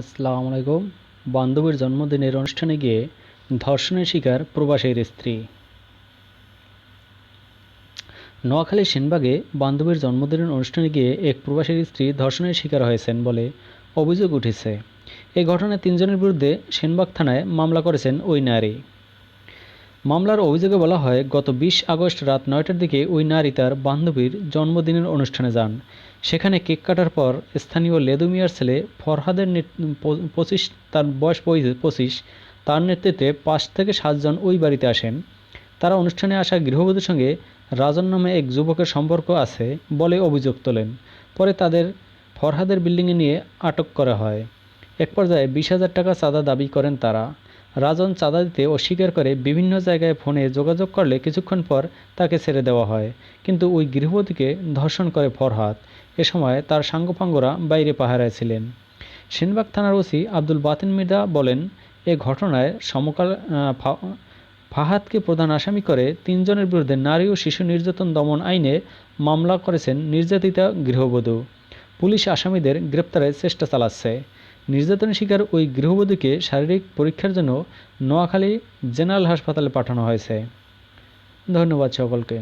আসসালামু আলাইকুম। বান্ধবীর জন্মদিনের অনুষ্ঠানে গিয়ে ধর্ষণের শিকার প্রবাসীর স্ত্রী। নোয়াখালীর সেনবাগে বান্ধবীর জন্মদিনের অনুষ্ঠানে গিয়ে এক প্রবাসীর স্ত্রী ধর্ষণের শিকার হয়েছেন বলে অভিযোগ উঠেছে। এই ঘটনায় তিনজনের বিরুদ্ধে সেনবাগ থানায় মামলা করেছেন ওই নারী। মামলার অভিযোগে বলা হয়, গত বিশ আগস্ট রাত নয়টার দিকে ওই নারী তার বান্ধবীর জন্মদিনের অনুষ্ঠানে যান। সেখানে কেক কাটার পর স্থানীয় লেদু মিয়ার ছেলে ফরহাদের পঁচিশ, তার বয়স পঁচিশ, তার নেতৃত্বে পাঁচ থেকে সাতজন ওই বাড়িতে আসেন। তারা অনুষ্ঠানে আসা গৃহবধূর সঙ্গে রাজন নামে এক যুবকের সম্পর্ক আছে বলে অভিযোগ তোলেন। পরে তাদের ফরহাদের বিল্ডিংয়ে নিয়ে আটক করা হয়। এক পর্যায়ে বিশ হাজার টাকা চাঁদা দাবি করেন তারা। রাজন চাঁদা দিতে অস্বীকার করে বিভিন্ন জায়গায় ফোনে যোগাযোগ করলে কিছুক্ষণ পর তাকে ছেড়ে দেওয়া হয়। কিন্তু ওই গৃহবধূকে ধর্ষণ করে ফরহাদ। এ সময় তার সাঙ্গপাঙ্গরা বাইরে পাহারায় ছিলেন। সেনবাগ থানার ওসি আব্দুল বাতিন মির্জা বলেন, এ ঘটনায় সমকাল ফাহাদকে প্রধান আসামি করে তিনজনের বিরুদ্ধে নারী ও শিশু নির্যাতন দমন আইনে মামলা করেছেন নির্যাতিতা গৃহবধূ। পুলিশ আসামিদের গ্রেপ্তারের চেষ্টা চালাচ্ছে। নির্যাতনের শিকার ওই গৃহবধূকে শারীরিক পরীক্ষার জন্য নোয়াখালী জেনারেল হাসপাতালে পাঠানো হয়েছে। ধন্যবাদ সকলকে।